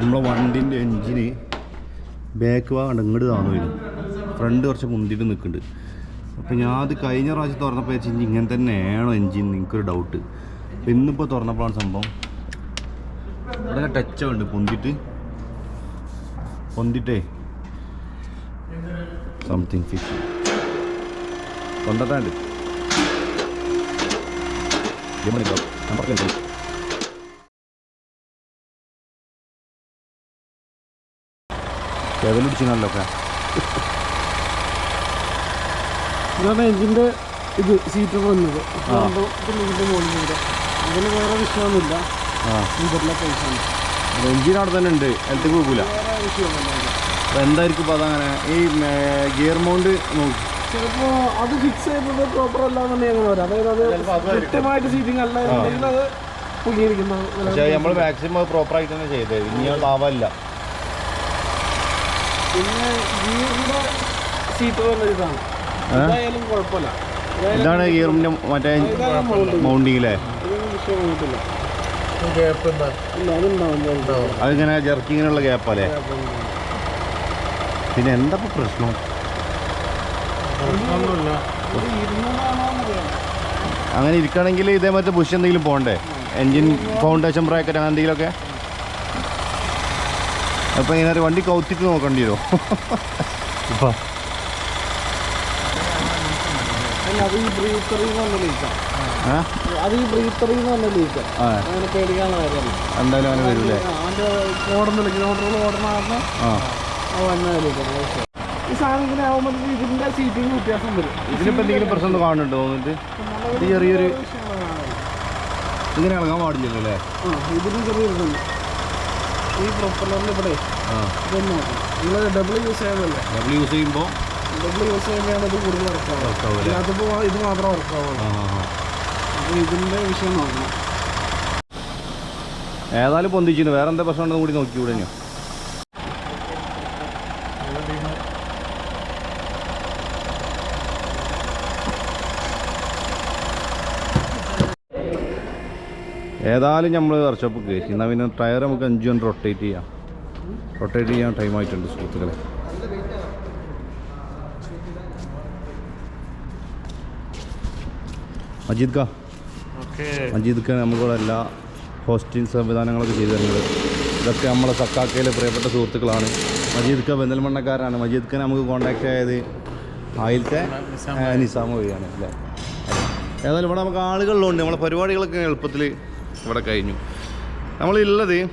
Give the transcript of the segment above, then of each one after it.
നമ്മളെ വണ്ടിന്റെ എൻജിന് ബാക്ക് ഭാഗം ഇങ്ങോട്ട് താന്നു വരും ഫ്രണ്ട് കുറച്ച് മുന്തിട്ട് നിൽക്കുന്നുണ്ട് അപ്പോൾ ഞാൻ അത് കഴിഞ്ഞ പ്രാവശ്യം തുറന്നപ്പോൾ വെച്ച് ഇനി ഇങ്ങനെ തന്നെയാണോ എൻജിൻ എനിക്കൊരു ഡൗട്ട് അപ്പോൾ ഇന്നിപ്പോൾ തുറന്നപ്പോഴാണ് സംഭവം. ഇവിടെ ടച്ച് ഉണ്ട് പൊന്തിട്ട്. പൊന്തിട്ടേ. സംതിങ് ഫിഷ് നമ്പർ ചെതലടിച്ചിനല്ലോ ഒക്കെ ഇതാണ് എഞ്ചിന്റെ ഇത് സീറ്റ് വന്നത്. ഇതിന്റെ മുകളിൽ ഇതിന് വേറെ വിഷയമൊന്നുമില്ല. എൻജിൻ അവിടെ തന്നെ ഉണ്ട്. ഹെൽത്ത് പോകൂല അപ്പോൾ എന്തായിരിക്കും ഇപ്പോൾ അതങ്ങനെ? ഈ ഗിയർ മൗണ്ട് നോക്കി. ചിലപ്പോൾ അത് ഫിക്സ് ചെയ്യുന്നത് പ്രോപ്പർ അല്ലാന്നുണ്ടെങ്കിൽ അങ്ങനെ വരാം. അതായത് അത് കൃത്യമായിട്ട് സീറ്റിംഗ് അല്ല എന്നുണ്ടെങ്കിൽ അത് പുള്ളിയിരിക്കുന്ന പക്ഷേ നമ്മൾ മാക്സിമം പ്രോപ്പർ ആയിട്ട് തന്നെ ചെയ്തത് ഇനി ലാഭമല്ല. പിന്നെ സീറ്റ് പറഞ്ഞ ഇതാണ് ഇതായാലും കുഴപ്പമില്ല. ഇതാണ് ഗിയറിന്റെ മറ്റേ മൗണ്ടിങ്ങിലെ അതിങ്ങനെ ജർക്കിങ്ങിനുള്ള ഗ്യാപ്പല്ലേ പിന്നെ എന്താ പ്രശ്നം? അങ്ങനെ ഇരിക്കണമെങ്കിൽ മറ്റേ ബുഷ് എന്തെങ്കിലും പോകണ്ടേ? എൻജിൻ ഫൗണ്ടേഷൻ ബ്രാക്കറ്റ് അങ്ങനെ എന്തെങ്കിലുമൊക്കെ? അപ്പോൾ ഇങ്ങനെ ഒരു വണ്ടി കൗത്തിട്ട് നോക്കേണ്ടി വരുമോ ഇപ്പം അത് ഈ ബ്രീത്തറിൽ വന്ന ലീക്കാം ആ. അത് ഈ ബ്രീത്തറിൽ നിന്ന് വന്ന ലീക്കാം ആ. അങ്ങനെ പേടിക്കാനുള്ള കാര്യമല്ല. എന്തായാലും അങ്ങനെ വരൂലേ? അതിന്റെ ഓടുന്നില്ല കിലോമീറ്ററുകൾ ഓടുന്ന കാരണം ആ. അത് വന്ന ലീക്കാം ഈ സാധനം ഇങ്ങനെ ആകുമ്പോൾ ഇതിന്റെ സീറ്റിംഗ് വ്യത്യാസം വരും. ഇതിനിപ്പോൾ എന്തെങ്കിലും പ്രശ്നം ഒന്ന് കാണുന്നുണ്ടോ തോന്നിട്ട് ഇത് ചെറിയൊരു ഇങ്ങനെ ഇളകാൻ പാടില്ലല്ലോ അല്ലേ? ഇതിന് ചെറിയൊരു ഈ പ്രൊപ്പലറിൽ ഇവിടെ ഇതൊന്നും. നിങ്ങൾ ഡബിൾ യൂസ് ചെയ്യാനല്ലേ ഡബിൾ യൂസ് ചെയ്യുമ്പോൾ ഡബിൾ യൂസ് ചെയ്യുമ്പോഴാണ് ഇത് കൂടുതൽ വർക്കാവുക വർക്കാവൂലേ? ഇത് മാത്രം വർക്കാവുള്ളൂ അപ്പോൾ ഇതിന്റെ വിഷയം നോക്കണം ഏതായാലും പൊന്തിച്ചിരുന്നു. വേറെ എന്താ പ്രശ്നം ഉണ്ടെന്ന് കൂടി നോക്കിക്കൂടെ ഇനിയോ ഏതായാലും നമ്മൾ വർക്ക്ഷോപ്പ് കയറ്റി എന്നാൽ പിന്നെ ടയർ നമുക്ക് അഞ്ച് കൊണ്ട് റൊട്ടേറ്റ് ചെയ്യാം. റൊട്ടേറ്റ് ചെയ്യാൻ ടൈം ആയിട്ടുണ്ട് സുഹൃത്തുക്കളെ. അജിത് ഖാ. മജീദ് ഖാൻ നമുക്കിവിടെ എല്ലാ ഹോസ്റ്റിംഗ് സംവിധാനങ്ങളൊക്കെ ചെയ്തു തരുന്നത്. ഇതൊക്കെ നമ്മളെ സക്കാക്കയിലെ പ്രിയപ്പെട്ട സുഹൃത്തുക്കളാണ്. മജീദ് ഖാ ബന്ധൽമണ്ണക്കാരാണ് മജീദ് ഖാൻ നമുക്ക് കോൺടാക്റ്റ് ആയത് ആയിലത്തെ നിസാമ വഴിയാണ് അല്ലേ? ഏതായാലും ഇവിടെ നമുക്ക് ആളുകളിലുണ്ട് നമ്മളെ പരിപാടികളൊക്കെ എളുപ്പത്തിൽ ഇവിടെ കഴിഞ്ഞു. നമ്മളുള്ളത്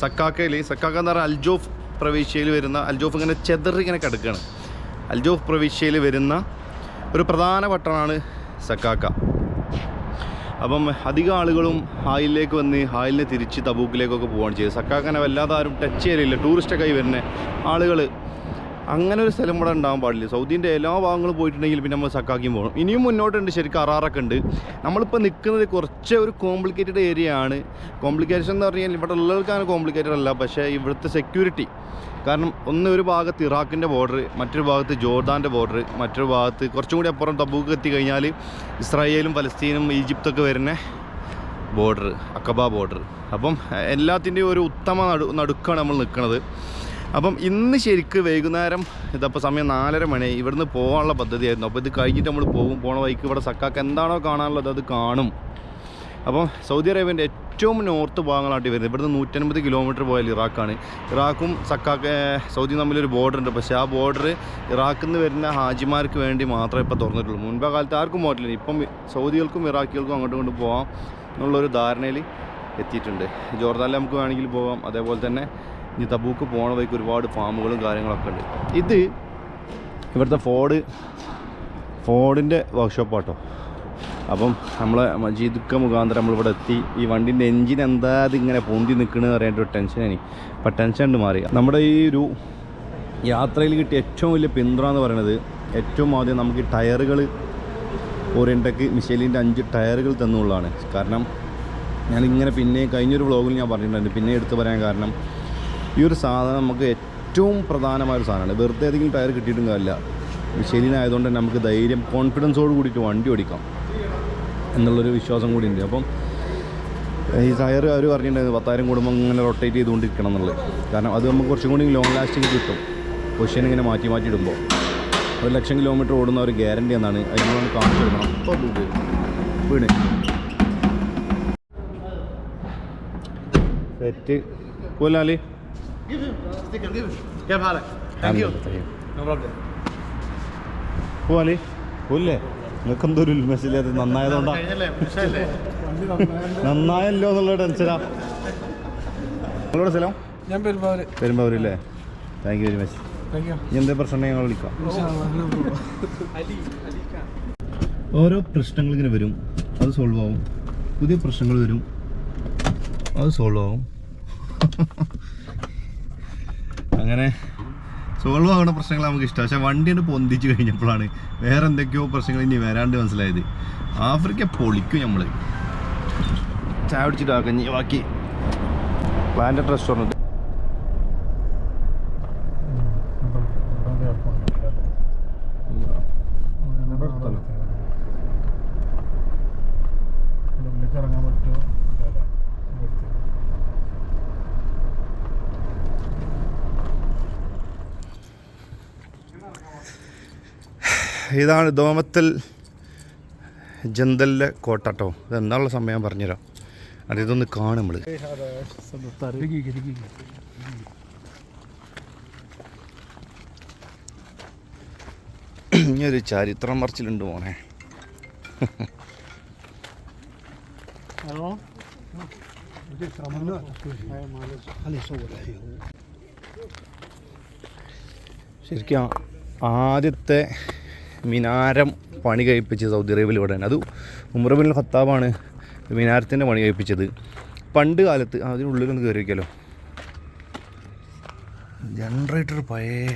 സക്കാക്കയിൽ സക്കാക്ക എന്ന് പറഞ്ഞാൽ അൽജോഫ് പ്രവിശ്യയിൽ വരുന്ന അൽജോഫ് ഇങ്ങനെ ചെതറി ഇങ്ങനെ കിടക്കുകയാണ് അൽജോഫ് പ്രവിശ്യയിൽ വരുന്ന ഒരു പ്രധാന പട്ടണമാണ് സക്കാക്ക. അപ്പം അധികം ആളുകളും ഹായിലേക്ക് വന്ന് ഹായിലിനെ തിരിച്ച് തബൂക്കിലേക്കൊക്കെ പോവുകയാണ് ചെയ്തത്. സക്കാക്കനെ വല്ലാതെ ആരും ടച്ച് ചെയ്യലില്ല. ടൂറിസ്റ്റൊക്കെ ആയി വരുന്ന ആളുകൾ അങ്ങനെ ഒരു സ്ഥലം ഇവിടെ ഉണ്ടാകാൻ പാടില്ല. സൗദിന്റെ എല്ലാ ഭാഗങ്ങളും പോയിട്ടുണ്ടെങ്കിൽ പിന്നെ നമ്മൾ സക്കാക്കിയും പോകണം ഇനിയും മുന്നോട്ടുണ്ട് ശരിക്കും അറാറൊക്കെ ഉണ്ട്. നമ്മളിപ്പോൾ നിൽക്കുന്നത് കുറച്ച് ഒരു കോംപ്ലിക്കേറ്റഡ് ഏരിയ ആണ്. കോംപ്ലിക്കേഷൻ എന്ന് പറഞ്ഞാൽ ഇവിടെ ഉള്ളവർക്കാണ് കോംപ്ലിക്കേറ്റഡ് അല്ല. പക്ഷേ ഇവിടുത്തെ സെക്യൂരിറ്റി കാരണം ഒന്ന് ഒരു ഭാഗത്ത് ഇറാഖിന്റെ ബോർഡർ മറ്റൊരു ഭാഗത്ത് ജോർദാന്റെ ബോർഡർ മറ്റൊരു ഭാഗത്ത് കുറച്ചും കൂടി അപ്പുറം തബൂക്ക് എത്തി കഴിഞ്ഞാൽ ഇസ്രായേലും ഫലസ്തീനും ഈജിപ്തൊക്കെ വരുന്ന ബോർഡർ അക്കബ ബോർഡർ അപ്പം എല്ലാത്തിന്റെയും ഒരു ഉത്തമ നടു നടുക്കാണ് നമ്മൾ നിൽക്കുന്നത് അപ്പം ഇന്ന് ശരിക്ക് വൈകുന്നേരം ഇതപ്പോൾ സമയം നാലര മണി ഇവിടുന്ന് പോകാനുള്ള പദ്ധതിയായിരുന്നു. അപ്പോൾ ഇത് കഴിഞ്ഞിട്ട് നമ്മൾ പോകും പോണ വഴിക്ക് ഇവിടെ സക്കാക്ക് എന്താണോ കാണാനുള്ളത് അത് കാണും. അപ്പം സൗദി അറേബ്യന്റെ ഏറ്റവും നോർത്ത് ഭാഗങ്ങളായിട്ട് വരുന്നത് ഇവിടുന്ന് നൂറ്റൻപത് കിലോമീറ്റർ പോയാൽ ഇറാഖാണ്. ഇറാഖും സക്കാക്ക് സൗദിയും തമ്മിലൊരു ബോർഡർ ഉണ്ട് പക്ഷേ ആ ബോർഡർ ഇറാഖിൽ നിന്ന് വരുന്ന ഹാജിമാർക്ക് വേണ്ടി മാത്രമേ ഇപ്പോൾ തുറന്നിട്ടുള്ളൂ. മുൻപേ കാലത്ത് ആർക്കും പോയിട്ടില്ല. ഇപ്പം സൗദികൾക്കും ഇറാഖികൾക്കും അങ്ങോട്ടും കൊണ്ട് പോകാം എന്നുള്ളൊരു ധാരണയിൽ എത്തിയിട്ടുണ്ട്. ജോർദാനിൽ നമുക്ക് വേണമെങ്കിൽ പോകാം അതേപോലെ തന്നെ ഇനി തബൂക്ക് പോണ വഴിക്ക് ഒരുപാട് ഫാമുകളും കാര്യങ്ങളൊക്കെ ഉണ്ട്. ഇത് ഇവിടുത്തെ ഫോർഡ് ഫോർഡിന്റെ വർക്ക്ഷോപ്പാട്ടോ അപ്പം നമ്മളെ മജീദുക്ക മുഖാന്തരം നമ്മളിവിടെ എത്തി. ഈ വണ്ടിന്റെ എൻജിൻ എന്താ ഇതിങ്ങനെ പൊന്തി നിൽക്കണമെന്ന് അറിയേണ്ട ഒരു ടെൻഷനാണ് അപ്പം ടെൻഷൻ ഉണ്ട് മാറി. നമ്മുടെ ഈ ഒരു യാത്രയിൽ കിട്ടിയ ഏറ്റവും വലിയ പിന്തുണ എന്ന് പറയുന്നത് ഏറ്റവും ആദ്യം നമുക്ക് ഈ ടയറുകൾ ഓറിയന്റക്ക് മിഷേലിന്റെ അഞ്ച് ടയറുകൾ തന്നുള്ളതാണ്. കാരണം ഞാനിങ്ങനെ പിന്നെ കഴിഞ്ഞൊരു വ്ളോഗിൽ ഞാൻ പറഞ്ഞിട്ടുണ്ടായിരുന്നു. പിന്നെ എടുത്തു പറയാൻ കാരണം ഈ ഒരു സാധനം നമുക്ക് ഏറ്റവും പ്രധാനമായ ഒരു സാധനമാണ്. വെറുതെ ഏതെങ്കിലും ടയർ കിട്ടിയിട്ടും കാര്യമില്ല. ശരിയായതുകൊണ്ട് തന്നെ നമുക്ക് ധൈര്യം കോൺഫിഡൻസോട് കൂടിയിട്ട് വണ്ടി ഓടിക്കാം എന്നുള്ളൊരു വിശ്വാസം കൂടി ഉണ്ട് അപ്പം ഈ ടയർ അവർ പറഞ്ഞിട്ടുണ്ടായിരുന്നു പത്തായിരം കൂടുമ്പോൾ ഇങ്ങനെ റൊട്ടേറ്റ് ചെയ്തുകൊണ്ടിരിക്കണം എന്നുള്ളത്. കാരണം അത് നമുക്ക് കുറച്ചും കൂടി ലോങ് ലാസ്റ്റിംഗ് കിട്ടും. പൊസിഷൻ ഇങ്ങനെ മാറ്റി മാറ്റി ഇടുമ്പോൾ. ഒരു ലക്ഷം കിലോമീറ്റർ ഓടുന്ന ഒരു ഗ്യാരണ്ടി എന്നാണ് അതിനോട് കാണിച്ചു കൊടുക്കണം അപ്പോൾ വീണ്. സെറ്റ് പോലാലി كيف حالك؟ പോവാലി പോലേ നിങ്ങൾക്ക് എന്തോ ഒരു ഉന്മേഷമില്ലാതെ നന്നായതുകൊണ്ടാ നന്നായല്ലോ എന്നുള്ള ടെൻഷനാ നിങ്ങളുടെ സ്ഥലം ഞാൻ Perumbavoor പെരുമ്പാവൂരല്ലേ thank you very much thank you ഇനി എന്താ പ്രശ്നം ഞങ്ങൾ വിളിക്കാം ഓരോ പ്രശ്നങ്ങൾ ഇങ്ങനെ വരും അത് സോൾവ് ആവും പുതിയ പ്രശ്നങ്ങൾ വരും അത് സോൾവ് ആവും അങ്ങനെ സോൾവ് ആവുന്ന പ്രശ്നങ്ങൾ നമുക്ക് ഇഷ്ടം. വണ്ടി വണ്ടിയുടെ പൊന്തിച്ചു കഴിഞ്ഞപ്പോഴാണ് വേറെ എന്തൊക്കെയോ പ്രശ്നങ്ങൾ ഇനി വരാണ്ട് മനസ്സിലായത്. ആഫ്രിക്ക പൊളിക്കും നമ്മൾ ചായ പിടിച്ചിട്ടാക്കി ബാക്കി. പ്ലാന്റ് റെസ്റ്റോറന്റ് ഇതാണ് ദോമത്തിൽ ജന്തലിലെ കോട്ടട്ടോ ഇത് എന്നുള്ള സമയം പറഞ്ഞുതരാം. അത് ഇതൊന്ന് കാണും നമ്മൾ ഇനിയൊരു ചരിത്രം മറിച്ചിലുണ്ട് മോനെ. ഹലോ ശരിക്കും ആദ്യത്തെ മിനാരം പണി കഴിപ്പിച്ചത് സൗദി അറേബ്യയിൽ ഇവിടെയാണ് അത് ഉമ്രബിൻ ഖത്താബാണ് മിനാരത്തിന്റെ പണി കഴിപ്പിച്ചത്. പണ്ട് കാലത്ത് അതിനുള്ളിൽ അതിനുള്ളിലൊന്ന് കയറി വയ്ക്കാലോ ജനറേറ്റർ പഴയ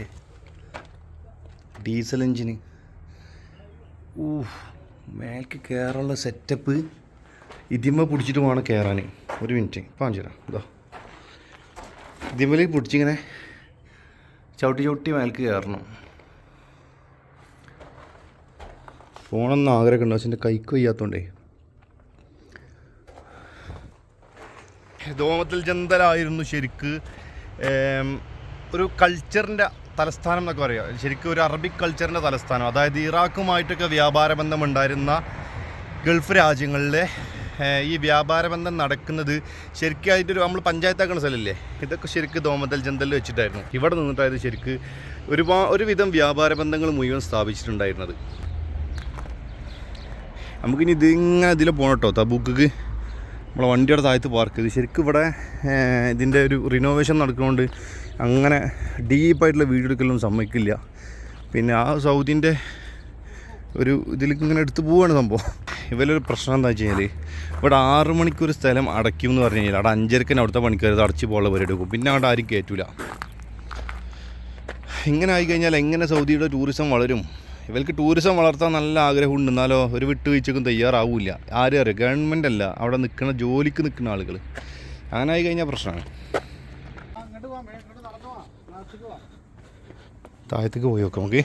ഡീസൽ എഞ്ചിന് ഊ മേൽക്ക് കയറാനുള്ള സെറ്റപ്പ് ഇതിമ്മ പിടിച്ചിട്ട് വേണം കയറാൻ ഒരു മിനിറ്റ് പാഞ്ചു തരാം. ഇതാ ഇതിമ്മൽ പിടിച്ചിങ്ങനെ ചവിട്ടി ചവിട്ടി മേൽക്ക് കയറണം പോകണമെന്ന് ആഗ്രഹമുണ്ട്. പക്ഷെ എന്റെ കൈക്ക് വയ്യാത്തോണ്ടേ. ദോമത്തിൽ ജന്തലായിരുന്നു ശരിക്ക്. ഒരു കൾച്ചറിന്റെ തലസ്ഥാനം എന്നൊക്കെ പറയാം. ശരിക്കും ഒരു അറബിക് കൾച്ചറിന്റെ തലസ്ഥാനം. അതായത് ഇറാഖുമായിട്ടൊക്കെ വ്യാപാര ബന്ധമുണ്ടായിരുന്ന ഗൾഫ് രാജ്യങ്ങളിലെ ഈ വ്യാപാര ബന്ധം നടക്കുന്നത് ശരിക്കും അതിന്റെ നമ്മൾ പഞ്ചായത്താക്കുന്ന സ്ഥലമില്ലേ? ഇതൊക്കെ ശരിക്കും ദോമതൽ ജന്തലിൽ വെച്ചിട്ടായിരുന്നു. ഇവിടെ നിന്നിട്ടായിരുന്നു ശരിക്ക് ഒരുപാട് ഒരുവിധം വ്യാപാര ബന്ധങ്ങൾ മുഴുവൻ സ്ഥാപിച്ചിട്ടുണ്ടായിരുന്നത്. നമുക്കിനി ഇതിങ്ങ ഇതിൽ പോകണം കേട്ടോ തബൂക്ക് നമ്മളെ വണ്ടിയുടെ താഴത്ത് പാർക്ക് ചെയ്ത്. ശരിക്കും ഇവിടെ ഇതിന്റെ ഒരു റിനോവേഷൻ നടക്കുന്നതുകൊണ്ട് അങ്ങനെ ഡീപ്പായിട്ടുള്ള വീഡിയോ എടുക്കലൊന്നും സമ്മതിക്കില്ല. പിന്നെ ആ സൗദിന്റെ ഒരു ഇതിലേക്ക് ഇങ്ങനെ എടുത്തു പോവുകയാണ് സംഭവം. ഇവരൊരു പ്രശ്നം എന്താ വെച്ച് കഴിഞ്ഞാൽ ഇവിടെ ആറ് മണിക്കൂർ സ്ഥലം അടയ്ക്കും എന്ന് പറഞ്ഞു കഴിഞ്ഞാൽ അവിടെ അഞ്ചരക്കന് അവിടുത്തെ പണിക്കാർ അടച്ചു പോകാനുള്ള പരിപാടി എടുക്കും. പിന്നെ അവിടെ ആരും കയറ്റൂല ഇങ്ങനെ ആയിക്കഴിഞ്ഞാൽ എങ്ങനെ സൗദിയുടെ ടൂറിസം വളരും? ഇവർക്ക് ടൂറിസം വളർത്താൻ നല്ല ആഗ്രഹമുണ്ട്. എന്നാലോ ഒരു വിട്ടുവീഴ്ചക്കും തയ്യാറാവില്ല. ആരും അറിയാം. ഗവൺമെന്റ് അല്ല. അവിടെ നിൽക്കുന്ന ജോലിക്ക് നിൽക്കുന്ന ആളുകൾ അങ്ങനെ ആയി കഴിഞ്ഞാൽ പ്രശ്നമാണ് താഴത്തേക്ക് പോയി നോക്കാം നമുക്ക്.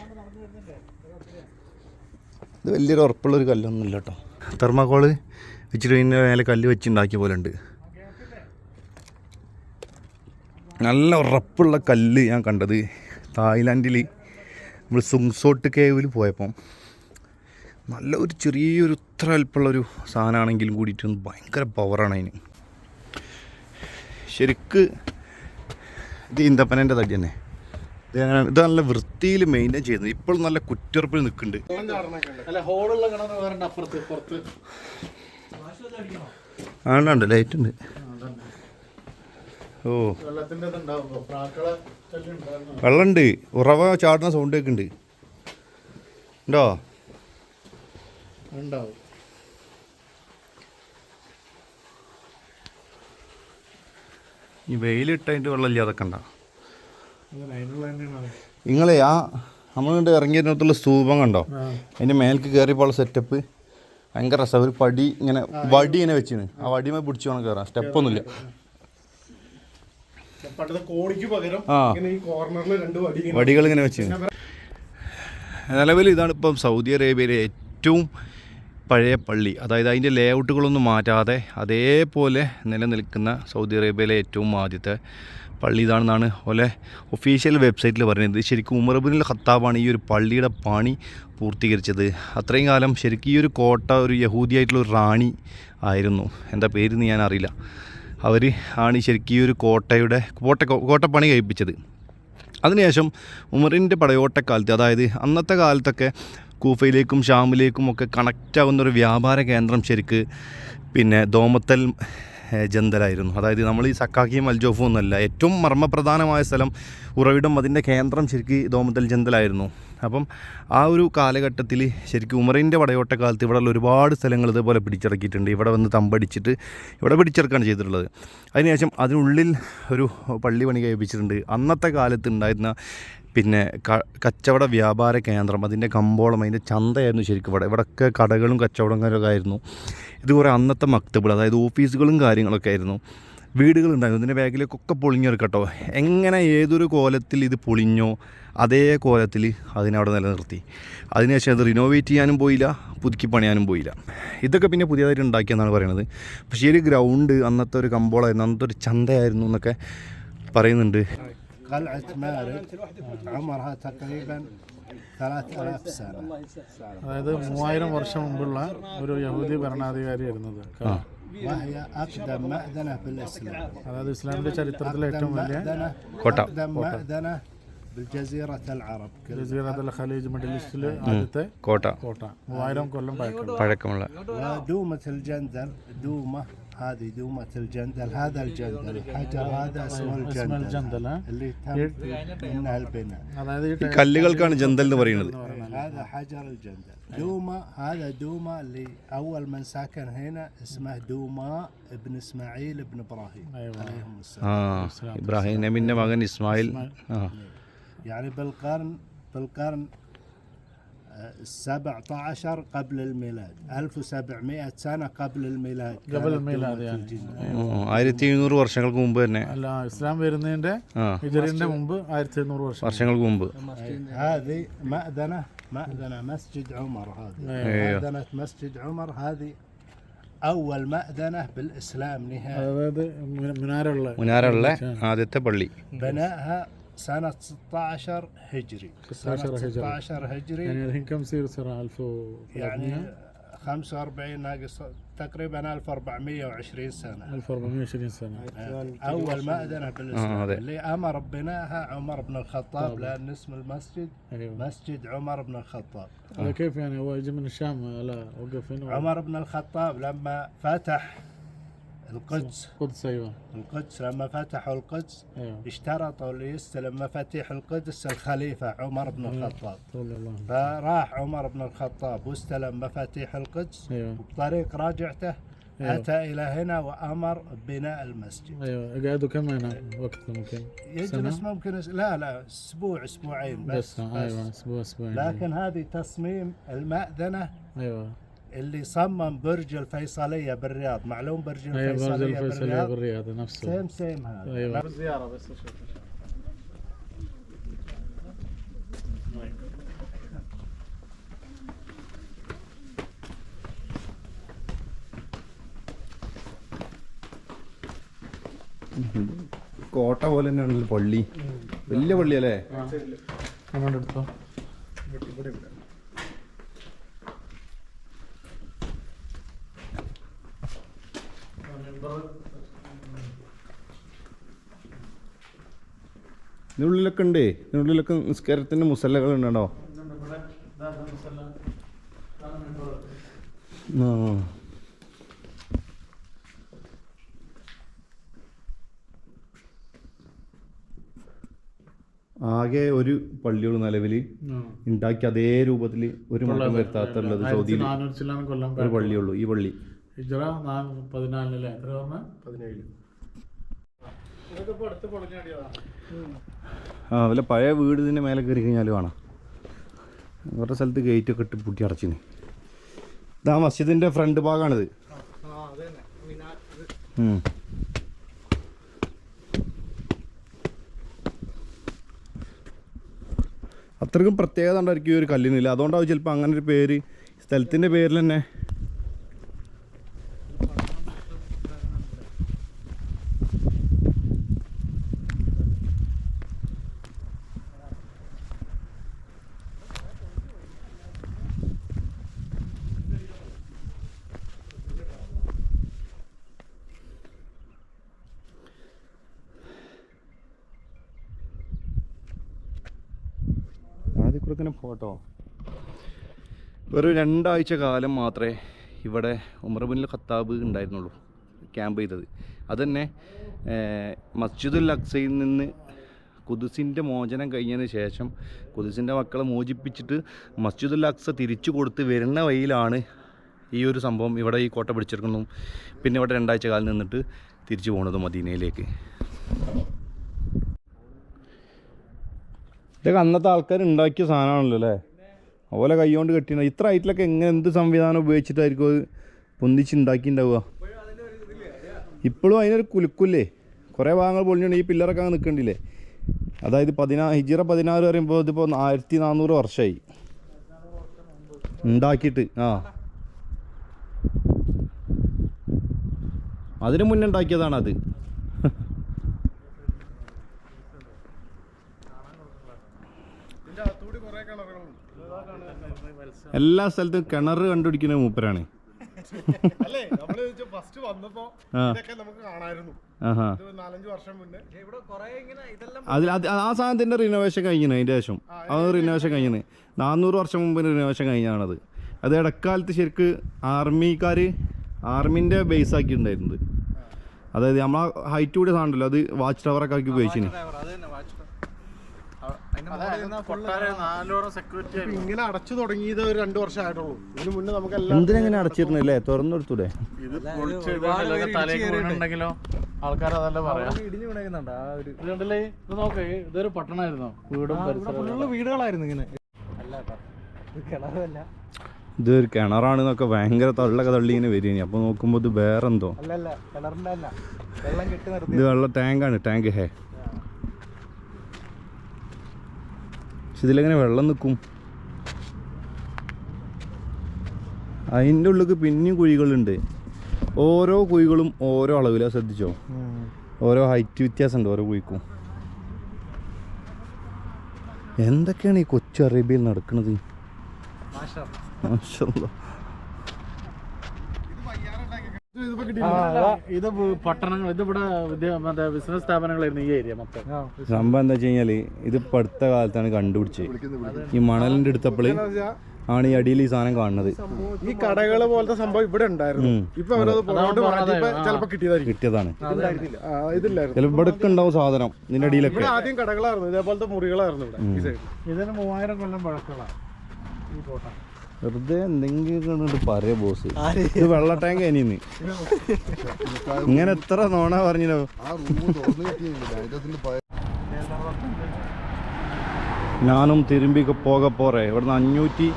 ഇത് വലിയൊരു ഉറപ്പുള്ളൊരു കല്ലൊന്നുമില്ല കേട്ടോ. തെർമാക്കോൾ വെച്ചിട്ട് ഇതിന്റെ മേലെ കല്ല് വെച്ചുണ്ടാക്കിയ പോലെ ഉണ്ട്. നല്ല ഉറപ്പുള്ള കല്ല് ഞാൻ കണ്ടത് തായ്ലാൻഡിൽ നമ്മൾ സുങ്സോട്ട് കേവിൽ പോയപ്പം നല്ല ഒരു ചെറിയൊരു ഇത്ര അല്പമുള്ളൊരു സാധനമാണെങ്കിലും കൂടിയിട്ട് ഭയങ്കര പവറാണ് അതിന്. ശരിക്ക് ഇത് ഇന്തപ്പനന്റെ തടി തന്നെ. ഇത് അങ്ങനെ ഇത് നല്ല വൃത്തിയിൽ മെയിന്റെയിൻ ചെയ്യുന്നത് ഇപ്പോൾ നല്ല കുറ്റുറപ്പിൽ നിൽക്കുന്നുണ്ട്. ആണ്ടുണ്ട് ലൈറ്റ് ഉണ്ട്. ഓ. വെള്ളമുണ്ട് ഉറവ ചാടുന്ന സൗണ്ട് ഒക്കെ ഉണ്ട്. ഉണ്ടോ? ഉണ്ടാവും. ഈ വെയിലിട്ടതിന്റെ വെള്ളം ഇല്ലാതൊക്കെ അതൊക്കെ നിങ്ങളെ ആ നമ്മളിങ്ങോട്ട് ഇറങ്ങിയതിനകത്തുള്ള സ്തൂപം കണ്ടോ? അതിന്റെ മേൽക്ക് കയറിയപ്പോൾ സെറ്റപ്പ് ഭയങ്കര രസം. ഒരു പടി ഇങ്ങനെ വടി ഇങ്ങനെ വെച്ചിന്. ആ വടിമേ പിടിച്ച് വേണം കയറാം സ്റ്റെപ്പൊന്നുമില്ല പകരം ഈ കോർണറിൽ രണ്ട് വടി വടികൾ ഇങ്ങനെ വെച്ച്. നിലവിൽ ഇതാണ് ഇപ്പം സൗദി അറേബ്യയിലെ ഏറ്റവും പഴയ പള്ളി. അതായത് അതിന്റെ ലേഔട്ടുകളൊന്നും മാറ്റാതെ അതേപോലെ നിലനിൽക്കുന്ന സൗദി അറേബ്യയിലെ ഏറ്റവും ആദ്യത്തെ പള്ളി ഇതാണെന്നാണ് ഓലെ ഒഫീഷ്യൽ വെബ്സൈറ്റിൽ പറയുന്നത്. ശരിക്കും ഉമർബുനിൽ ഖത്താബാണ് ഈ ഒരു പള്ളിയുടെ പണി പൂർത്തീകരിച്ചത്. അത്രയും കാലം ശരിക്കും ഈ ഒരു കോട്ട ഒരു യഹൂദിയായിട്ടുള്ള ഒരു റാണി ആയിരുന്നു. എന്താ പേരെന്ന് ഞാൻ അറിയില്ല അവർ ആണ് ശരിക്കും ഈ ഒരു കോട്ടയുടെ കോട്ട കോട്ടപ്പണി കഴിപ്പിച്ചത്. അതിനുശേഷം ഉമറിന്റെ പടയോട്ടക്കാലത്ത് അതായത് അന്നത്തെ കാലത്തൊക്കെ കൂഫയിലേക്കും ഷാമിലേക്കും ഒക്കെ കണക്റ്റ് ആവുന്ന ഒരു വ്യാപാര കേന്ദ്രം ശരിക്ക് പിന്നെ ദോമത്തൽ ജന്തലായിരുന്നു അതായത് നമ്മൾ ഈ സക്കാക്കിയും അൽജോഫും ഒന്നുമല്ല ഏറ്റവും മർമ്മപ്രധാനമായ സ്ഥലം ഉറവിടം അതിന്റെ കേന്ദ്രം ശരിക്ക് ദോമത്തൽ ജന്തലായിരുന്നു. അപ്പം ആ ഒരു കാലഘട്ടത്തിൽ ശരിക്കും ഉമറിന്റെ പടയോട്ടക്കാലത്ത് ഇവിടെയുള്ള ഒരുപാട് സ്ഥലങ്ങൾ ഇതുപോലെ പിടിച്ചിറക്കിയിട്ടുണ്ട്. ഇവിടെ വന്ന് തമ്പടിച്ചിട്ട് ഇവിടെ പിടിച്ചെടുക്കുകയാണ് ചെയ്തിട്ടുള്ളത്. അതിനുശേഷം അതിനുള്ളിൽ ഒരു പള്ളി പണി കഴിപ്പിച്ചിട്ടുണ്ട് അന്നത്തെ കാലത്ത് ഉണ്ടായിരുന്ന പിന്നെ കച്ചവട വ്യാപാര കേന്ദ്രം അതിന്റെ കമ്പോളം അതിന്റെ ചന്തയായിരുന്നു ശരിക്കും ഇവിടെ. ഇവിടെയൊക്കെ കടകളും കച്ചവടങ്ങളൊക്കെ ആയിരുന്നു. ഇത് കുറേ അന്നത്തെ മക്തബിൾ അതായത് ഓഫീസുകളും കാര്യങ്ങളൊക്കെ ആയിരുന്നു. വീടുകളുണ്ടായിരുന്നു. ഇതിന്റെ ബാഗിലേക്കൊക്കെ പൊളിഞ്ഞെടുക്കട്ടോ എങ്ങനെ ഏതൊരു കോലത്തിൽ ഇത് പൊളിഞ്ഞോ അതേ കോലത്തിൽ അതിനവിടെ നിലനിർത്തി. അതിനുശേഷം അത് റിനോവേറ്റ് ചെയ്യാനും പോയില്ല പുതുക്കി പണിയാനും പോയില്ല. ഇതൊക്കെ പിന്നെ പുതിയതായിട്ട് ഉണ്ടാക്കിയെന്നാണ് പറയുന്നത്. പക്ഷേ ഈ ഒരു ഗ്രൗണ്ട് അന്നത്തെ ഒരു കമ്പോളായിരുന്നു അന്നത്തെ ഒരു ചന്തയായിരുന്നു എന്നൊക്കെ പറയുന്നുണ്ട്. قلعة مارد عمرها تقريبا 3000 سنة അതായത് മൂവായിരം വർഷം മുമ്പുള്ള ഒരു യഹൂദി ഭരണാധികാരി വരുന്നത് وهي أقدم مأذنة بالإسلام അതായത് ഇസ്ലാമിന്റെ ചരിത്രത്തിലെ ഏറ്റവും أقدم വലിയ مأذنة കോട്ട أقدم مأذنة بالجزيرة العرب كلها ജസീറത്തുൽ ഖലീജ് മിഡിൽ ഈസ്റ്റിലെ ആദ്യത്തെ കോട്ട കോട്ട മൂവായിരം കൊല്ലം പഴക്കം പഴക്കമുള്ള ودومة الجندل دومة هذه دومة الجندل هذا الجندل الحجر هذا اسمه الجندل الجندل، ها؟ اللي تم منها البناء അതായത് ഈ ഈ കല്ലുകൾക്കാണ് ജന്തൽ എന്ന് പറയുന്നത് هذا حجر الجندل دومة هذا دومة اللي أول من سكن هنا اسمه دوما ابن إسماعيل ابن إبراهيم عليهم السلام ആ ഇബ്രാഹിം നബിൻ്റെ മകൻ ഇസ്മായിൽ ആ يعني بالقرن بالقرن آه، السبعة عشر قبل الميلاد 1700 سنة قبل الميلاد قبل كانت الميلاد دومة يعني. الجندل. ഉം, ആയിരത്തി എഴുന്നൂറ് വർഷങ്ങൾക്ക് മുമ്പ് തന്നെ അല്ല ഇസ്ലാം വരുന്നതിന്റെ ആ ഹിജറിന്റെ മുമ്പ് ആയിരത്തി എഴുന്നൂറ് വർഷം വർഷങ്ങൾക്ക് മുമ്പ് أي، هذه مأذنة مأذنة مسجد عمر هذه أيوه. مأذنة مسجد عمر هذه أول مأذنة بالإسلام نهائي അതായത് മുന- മുനാരുള്ള മുനാറുള്ള ആദ്യത്തെ പള്ളി بنائها سنة 16 هجري. 16 سنة هجري. 16 هجري. يعني الحين كم يصير سنة 1300 يعني 45 ناقص تقريبا 1420 سنة. 1420 سنة. أول مأذنة آه، بالإسلام هذا. اللي أمر ببنائها عمر بن الخطاب لأن اسم المسجد أيوه. مسجد عمر بن الخطاب. هذا كيف يعني هو يجي من الشام؟ لا وقف هنا. عمر بن الخطاب لما فتح القدس. القدس. أيوه. القدس لما فتحوا القدس أيوه. اشترطوا اللي يستلم مفاتيح القدس الخليفة عمر بن الخطاب. رضي الله فراح عمر بن الخطاب واستلم مفاتيح القدس أيوه. وبطريق راجعته أيوه. أتى إلى هنا وأمر ببناء المسجد. أيوه. قعدوا كم هنا؟ وقت ممكن؟ يجلس ممكن لا لا أسبوع أسبوعين بس, بس. أيوه أسبوع أسبوعين. لكن هذه تصميم المأذنة. أيوه. اللي صمم برج الفيصلية بالرياض معلوم برج ايوه برج الفيصلية الفيصلية بالرياض بالرياض نفسه سيم سيم هذا ايوه زيارة بس أشوف കോട്ട പോലെ തന്നെയാണല്ലോ പള്ളി വലിയ പള്ളി അല്ലേ അങ്ങോട്ട് എടുത്തോ ഇതിനുള്ളിലൊക്കെ ഉണ്ട്. ഇതിനുള്ളിലൊക്കെ നിസ്കാരത്തിന്റെ മുസല്ലകൾ ഉണ്ടോ ആ. ആകെ ഒരു പള്ളിയോട് നിലവിൽ ഉണ്ടാക്കി അതേ രൂപത്തിൽ ഒരു വരുത്താത്തുള്ളത് സൗദിയിൽ നാനൂറ്റി ചില്ലാനം ഒരു പള്ളിയുള്ളൂ ഈ പള്ളി. ഹിജറ പതിനാലിനല്ലേ? എത്ര പറഞ്ഞ ആ വല്ല പഴയ വീട് ഇതിന്റെ മേലെ കയറി കഴിഞ്ഞാൽ കാണാം. വേറെ സ്ഥലത്ത് ഗേറ്റൊക്കെ ഇട്ട് പൂട്ടി അടച്ചിന്. ഇതാ മസ്ജിദിന്റെ ഫ്രണ്ട് ഭാഗമാണിത് അത്രയ്ക്കും അത്രക്കും പ്രത്യേകത ഉണ്ടായിരിക്കും ഈ ഒരു കല്ലിനില്ല അതുകൊണ്ടാവും ചിലപ്പോൾ അങ്ങനെ ഒരു പേര് സ്ഥലത്തിന്റെ പേരിൽ തന്നെ ഇങ്ങനെ ഫോട്ടോ? വെറും രണ്ടാഴ്ച കാലം മാത്രമേ ഇവിടെ ഉമർബിനിൽ ഖത്താബ് ഉണ്ടായിരുന്നുള്ളൂ ക്യാമ്പ് ചെയ്തത്. അതുതന്നെ ഏഹ്, മസ്ജിദുൽ അക്സയിൽ നിന്ന് കുതിസിന്റെ മോചനം കഴിഞ്ഞതിന് ശേഷം കുതിസിന്റെ മക്കളെ മോചിപ്പിച്ചിട്ട് മസ്ജിദുൽ അക്സ തിരിച്ചു കൊടുത്ത് വരുന്ന വഴിയിലാണ് ഈ ഒരു സംഭവം ഇവിടെ ഈ കോട്ട പിടിച്ചെടുക്കുന്നതും പിന്നെ ഇവിടെ രണ്ടാഴ്ച കാലം നിന്നിട്ട് തിരിച്ചു പോകുന്നതും മദീനയിലേക്ക്. ഇതൊക്കെ അന്നത്തെ ആൾക്കാർ ഉണ്ടാക്കിയ സാധനമാണല്ലോ അല്ലേ? അതുപോലെ കൈകൊണ്ട് കെട്ടിയ ഇത്ര ഹൈറ്റിലൊക്കെ എങ്ങനെ എന്ത് സംവിധാനം ഉപയോഗിച്ചിട്ടായിരിക്കും അത് പൊന്തിച്ച് ഉണ്ടാക്കിയിട്ടുണ്ടാവുക? ഇപ്പോഴും അതിനൊരു കുലുക്കില്ലേ? കുറേ ഭാഗങ്ങൾ പൊളിഞ്ഞുണ്ട്. ഈ പില്ലറൊക്കെ അങ്ങ് നിൽക്കണ്ടില്ലേ? അതായത് പതിനാ ഹിജിറ പതിനാറ് പറയുമ്പോൾ ഇതിപ്പോൾ ആയിരത്തി നാനൂറ് വർഷമായി. ഉണ്ടാക്കിയിട്ട് ആ. അതിനു മുന്നേ ഉണ്ടാക്കിയതാണ് അത് എല്ലാ സ്ഥലത്തും കിണർ കണ്ടുപിടിക്കുന്ന മൂപ്പരാണ്. അല്ലേ നമ്മൾ ഫസ്റ്റ് വന്നപ്പോ ഇതൊക്കെ നമുക്ക് കാണായിരുന്നു. ആഹാ. ഇത് നാലഞ്ച് വർഷം മുന്നേ. അതിൽ അത് ആ സാധനത്തിന്റെ റിനോവേഷൻ കഴിഞ്ഞു അതിന്റെ ശേഷം. അത് റിനോവേഷൻ കഴിഞ്ഞു നാനൂറ് വർഷം മുമ്പ് റിനോവേഷൻ കഴിഞ്ഞാണത്. അത് ഇടക്കാലത്ത് ശരിക്ക് ആർമിക്കാർ ആർമിന്റെ ബേസ് ആക്കിയിട്ടുണ്ടായിരുന്നത്. അതായത് നമ്മളെ ഹൈറ്റ് കൂടി സാധനമല്ലോ അത് വാച്ച് ടവറൊക്കെ ആക്കി ഉപയോഗിച്ചിന്. സെക്യൂരിറ്റി ഇങ്ങനെ അടച്ചു തുടങ്ങിയത് ഒരു രണ്ടു വർഷം ആയിട്ടുള്ളൂ ഇതിനു മുന്നേ നമുക്ക് എല്ലാം എന്തിനെങ്ങനെ അടച്ചിരുന്നില്ലേ? തുറന്നെടുത്തൂടെ? ഇത് ഉണ്ടെങ്കിലോ ആൾക്കാർ അതല്ല പറയാം. ഇടിഞ്ഞു ആ ഒരു ഇതുണ്ടല്ലേ ഇത് നോക്കേ ഇതൊരു കിണറാണ് വീടും ഫുള്ള് വീടുകളായിരുന്നു ഇങ്ങനെ. അല്ല ഇത് കിണറല്ല. ഇതൊരു കിണറാണെന്നൊക്കെ ഭയങ്കര തള്ളൊക്കെ തള്ളി ഇങ്ങനെ വരികയാണ്. അപ്പോൾ നോക്കുമ്പോൾ ഇത് വേറെന്തോ? ഇത് വെള്ള ടാങ്കാണ്. ടാങ്ക് ഹേ. പക്ഷെ ഇതിലെങ്ങനെ വെള്ളം നിൽക്കും? അതിന്റെ ഉള്ളിൽ പിന്നെയും കുഴികളുണ്ട്. ഓരോ കുഴികളും ഓരോ അളവിലാണ് ശ്രദ്ധിച്ചോ? ഓരോ ഹൈറ്റ് വ്യത്യാസമുണ്ട് ഓരോ കുഴിക്കും. എന്തൊക്കെയാണ് ഈ കൊച്ചു അറേബ്യയിൽ നടക്കുന്നത് മാഷല്ലാ. ഇത് പട്ടണങ്ങൾ ഇത് ഇവിടെ മറ്റേ ബിസിനസ് സ്ഥാപനങ്ങളായിരുന്നു ഈ ഏരിയ മൊത്തം. സംഭവം എന്താ വെച്ച് കഴിഞ്ഞാൽ ഇത് പടുത്ത അടുത്ത കാലത്താണ് കണ്ടുപിടിച്ചത് ഈ മണലിന്റെ അടുത്തപ്പോൾ ആണ് ഈ അടിയിൽ ഈ സാധനം കാണുന്നത്. ഈ കടകൾ പോലത്തെ സംഭവം ഇവിടെ ഉണ്ടായിരുന്നു. ഇപ്പൊ ചിലപ്പോ കിട്ടിയതായിരിക്കും. കിട്ടിയതാണ്. ഇതില്ലായിരുന്നു. ഇവിടെ ഉണ്ടാവും സാധനം ഇതിന്റെ അടിയിലൊക്കെ. ആദ്യം കടകളായിരുന്നു. ഇതേപോലത്തെ മുറികളായിരുന്നു ഇവിടെ ഈ സൈഡ് ഇതിന് മൂവായിരം കൊല്ലം പഴക്കമുള്ള ഈ കോട്ട. വെറുതെ എന്തെങ്കിലും കണ്ടിട്ട് പറയാ ബോസ്. ഇത് വെള്ള ടാങ്ക് അനിയന്ന് ഇങ്ങനെ എത്ര നോണ പറഞ്ഞോ ഞാനും തിരുമ്പി പോക പോറേ ഇവിടുന്ന് അഞ്ഞൂറ്റി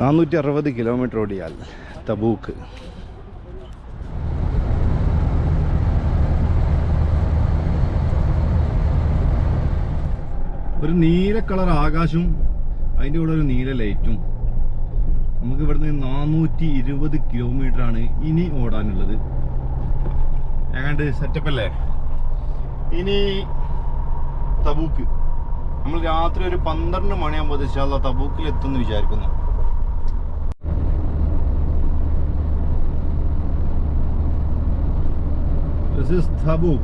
നാനൂറ്റി അറുപത് കിലോമീറ്റർ ഓടിയാൽ തബൂക്ക്. ഒരു നീല കളർ ആകാശവും അതിന്റെ കൂടെ ഒരു നീല ലൈറ്റും നമുക്ക് ഇവിടുന്ന് നാനൂറ്റി ഇരുപത് കിലോമീറ്റർ ആണ് ഇനി ഓടാനുള്ളത് ഏതാണ്ട് സെറ്റപ്പ് അല്ലേ ഇനി തബൂക്ക് നമ്മൾ രാത്രി ഒരു പന്ത്രണ്ട് മണിയാകുമ്പോൾ ഇൻഷാല്ലാ തബൂക്കിൽ എത്തുമെന്ന് വിചാരിക്കുന്നു This is Tabuk.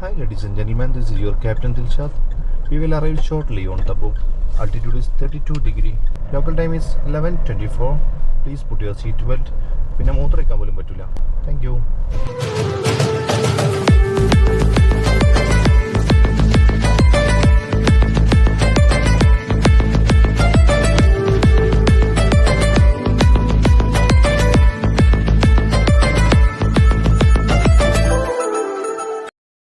Hi ladies and gentlemen, this is your Captain Dilshad. We will arrive shortly on Tabuk. Altitude is 32 degree. Local time is 11.24. Please put your seat belt. പിന്നെ മൂത്രയ്ക്കാൻ പോലും പറ്റില്ല താങ്ക് യു